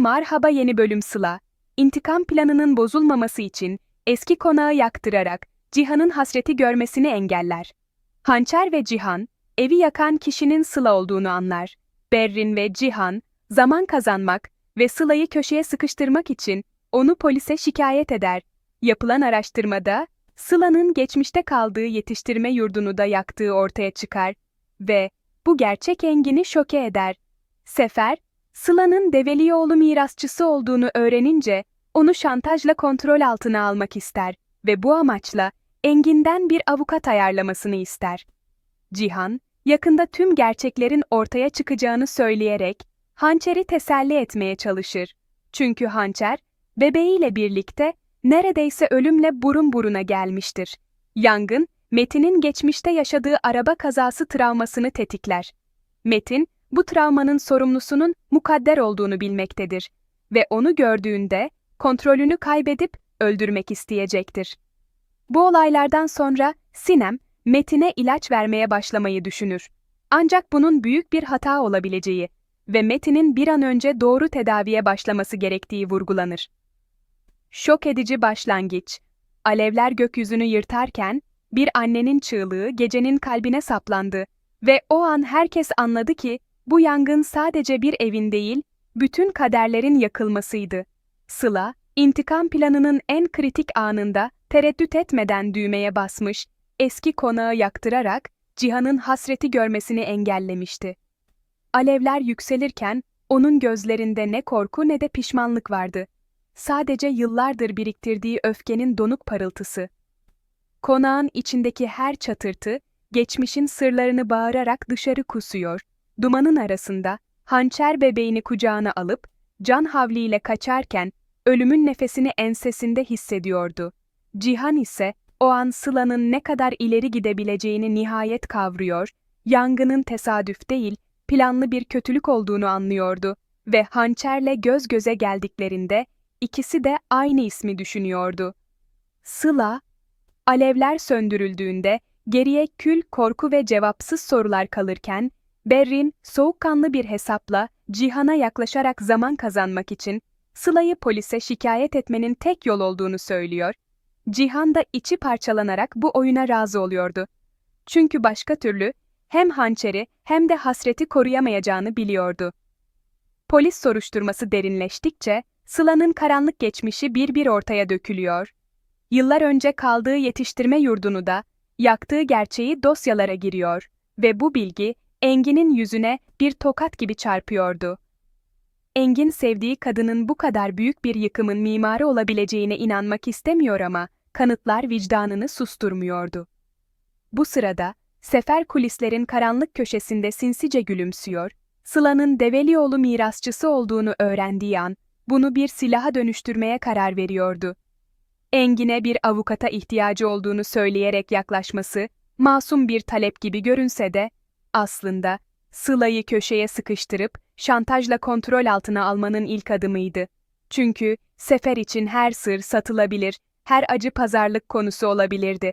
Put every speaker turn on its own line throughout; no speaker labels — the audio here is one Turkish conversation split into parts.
Marhaba yeni bölüm Sıla. İntikam planının bozulmaması için eski konağı yaktırarak Cihan'ın hasreti görmesini engeller. Hançer ve Cihan, evi yakan kişinin Sıla olduğunu anlar. Berrin ve Cihan, zaman kazanmak ve Sıla'yı köşeye sıkıştırmak için onu polise şikayet eder. Yapılan araştırmada, Sıla'nın geçmişte kaldığı yetiştirme yurdunu da yaktığı ortaya çıkar ve bu gerçek Engin'i şoke eder. Sefer, Sıla'nın Develioğlu mirasçısı olduğunu öğrenince onu şantajla kontrol altına almak ister ve bu amaçla Engin'den bir avukat ayarlamasını ister. Cihan, yakında tüm gerçeklerin ortaya çıkacağını söyleyerek Hançer'i teselli etmeye çalışır. Çünkü Hançer, bebeğiyle birlikte neredeyse ölümle burun buruna gelmiştir. Yangın, Metin'in geçmişte yaşadığı araba kazası travmasını tetikler. Metin, bu travmanın sorumlusunun mukadder olduğunu bilmektedir ve onu gördüğünde kontrolünü kaybedip öldürmek isteyecektir. Bu olaylardan sonra Sinem, Metin'e ilaç vermeye başlamayı düşünür. Ancak bunun büyük bir hata olabileceği ve Metin'in bir an önce doğru tedaviye başlaması gerektiği vurgulanır. Şok edici başlangıç. Alevler gökyüzünü yırtarken bir annenin çığlığı gecenin kalbine saplandı ve o an herkes anladı ki bu yangın sadece bir evin değil, bütün kaderlerin yakılmasıydı. Sıla, intikam planının en kritik anında tereddüt etmeden düğmeye basmış, eski konağı yaktırarak Cihan'ın hasreti görmesini engellemişti. Alevler yükselirken onun gözlerinde ne korku ne de pişmanlık vardı. Sadece yıllardır biriktirdiği öfkenin donuk parıltısı. Konağın içindeki her çatırtı, geçmişin sırlarını bağırarak dışarı kusuyor. Dumanın arasında, hançer bebeğini kucağına alıp, can havliyle kaçarken, ölümün nefesini ensesinde hissediyordu. Cihan ise, o an Sıla'nın ne kadar ileri gidebileceğini nihayet kavruyor, yangının tesadüf değil, planlı bir kötülük olduğunu anlıyordu ve hançerle göz göze geldiklerinde, ikisi de aynı ismi düşünüyordu. Sıla, alevler söndürüldüğünde, geriye kül, korku ve cevapsız sorular kalırken, Berrin, soğukkanlı bir hesapla Cihan'a yaklaşarak zaman kazanmak için Sıla'yı polise şikayet etmenin tek yol olduğunu söylüyor. Cihan da içi parçalanarak bu oyuna razı oluyordu. Çünkü başka türlü hem hançeri hem de hasreti koruyamayacağını biliyordu. Polis soruşturması derinleştikçe Sıla'nın karanlık geçmişi bir bir ortaya dökülüyor. Yıllar önce kaldığı yetiştirme yurdunu da yaktığı gerçeği dosyalara giriyor ve bu bilgi Engin'in yüzüne bir tokat gibi çarpıyordu. Engin sevdiği kadının bu kadar büyük bir yıkımın mimarı olabileceğine inanmak istemiyor ama kanıtlar vicdanını susturmuyordu. Bu sırada Sefer kulislerin karanlık köşesinde sinsice gülümsüyor, Sıla'nın Develioğlu mirasçısı olduğunu öğrendiği an bunu bir silaha dönüştürmeye karar veriyordu. Engin'e bir avukata ihtiyacı olduğunu söyleyerek yaklaşması, masum bir talep gibi görünse de, aslında Sıla'yı köşeye sıkıştırıp şantajla kontrol altına almanın ilk adımıydı. Çünkü sefer için her sır satılabilir, her acı pazarlık konusu olabilirdi.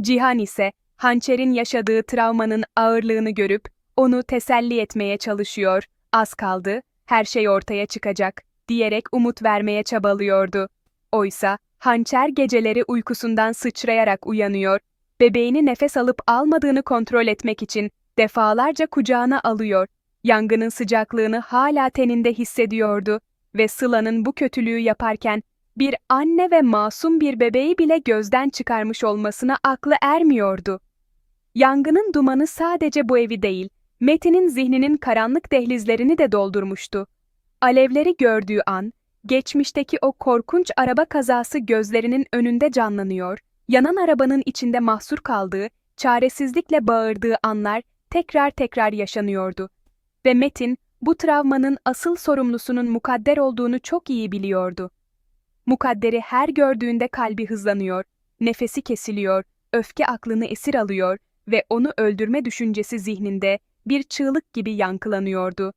Cihan ise hançerin yaşadığı travmanın ağırlığını görüp onu teselli etmeye çalışıyor. Az kaldı, her şey ortaya çıkacak diyerek umut vermeye çabalıyordu. Oysa hançer geceleri uykusundan sıçrayarak uyanıyor, bebeğini nefes alıp almadığını kontrol etmek için defalarca kucağına alıyor. Yangının sıcaklığını hala teninde hissediyordu ve Sıla'nın bu kötülüğü yaparken bir anne ve masum bir bebeği bile gözden çıkarmış olmasına aklı ermiyordu. Yangının dumanı sadece bu evi değil, Metin'in zihninin karanlık dehlizlerini de doldurmuştu. Alevleri gördüğü an, geçmişteki o korkunç araba kazası gözlerinin önünde canlanıyor, yanan arabanın içinde mahsur kaldığı, çaresizlikle bağırdığı anlar tekrar tekrar yaşanıyordu. Ve Metin, bu travmanın asıl sorumlusunun mukadder olduğunu çok iyi biliyordu. Mukadderi her gördüğünde kalbi hızlanıyor, nefesi kesiliyor, öfke aklını esir alıyor ve onu öldürme düşüncesi zihninde bir çığlık gibi yankılanıyordu.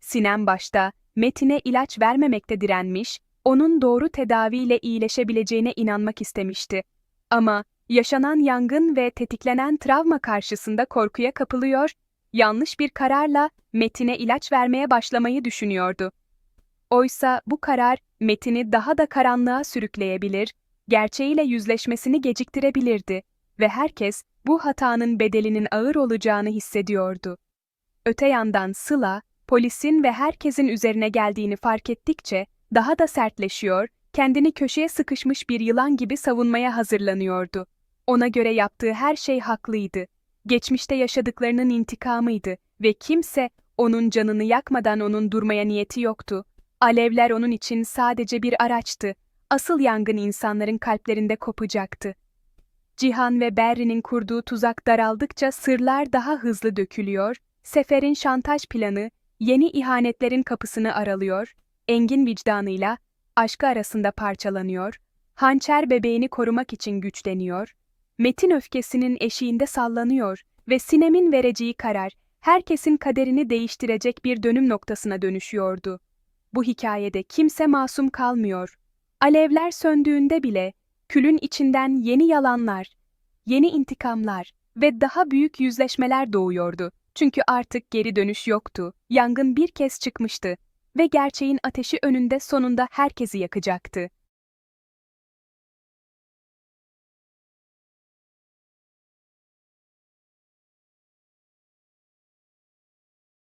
Sinem başta Metin'e ilaç vermemekte direnmiş, onun doğru tedaviyle iyileşebileceğine inanmak istemişti. Ama yaşanan yangın ve tetiklenen travma karşısında korkuya kapılıyor, yanlış bir kararla Metin'e ilaç vermeye başlamayı düşünüyordu. Oysa bu karar Metin'i daha da karanlığa sürükleyebilir, gerçeğiyle yüzleşmesini geciktirebilirdi ve herkes bu hatanın bedelinin ağır olacağını hissediyordu. Öte yandan Sıla, polisin ve herkesin üzerine geldiğini fark ettikçe daha da sertleşiyor, kendini köşeye sıkışmış bir yılan gibi savunmaya hazırlanıyordu. Ona göre yaptığı her şey haklıydı. Geçmişte yaşadıklarının intikamıydı ve kimse onun canını yakmadan onun durmaya niyeti yoktu. Alevler onun için sadece bir araçtı. Asıl yangın insanların kalplerinde kopacaktı. Cihan ve Berrin'in kurduğu tuzak daraldıkça sırlar daha hızlı dökülüyor, Sefer'in şantaj planı yeni ihanetlerin kapısını aralıyor, Engin vicdanıyla aşkı arasında parçalanıyor, Hançer bebeğini korumak için güçleniyor, Metin öfkesinin eşiğinde sallanıyor ve Sinem'in vereceği karar herkesin kaderini değiştirecek bir dönüm noktasına dönüşüyordu. Bu hikayede kimse masum kalmıyor. Alevler söndüğünde bile külün içinden yeni yalanlar, yeni intikamlar ve daha büyük yüzleşmeler doğuyordu. Çünkü artık geri dönüş yoktu. Yangın bir kez çıkmıştı ve gerçeğin ateşi önünde sonunda herkesi yakacaktı.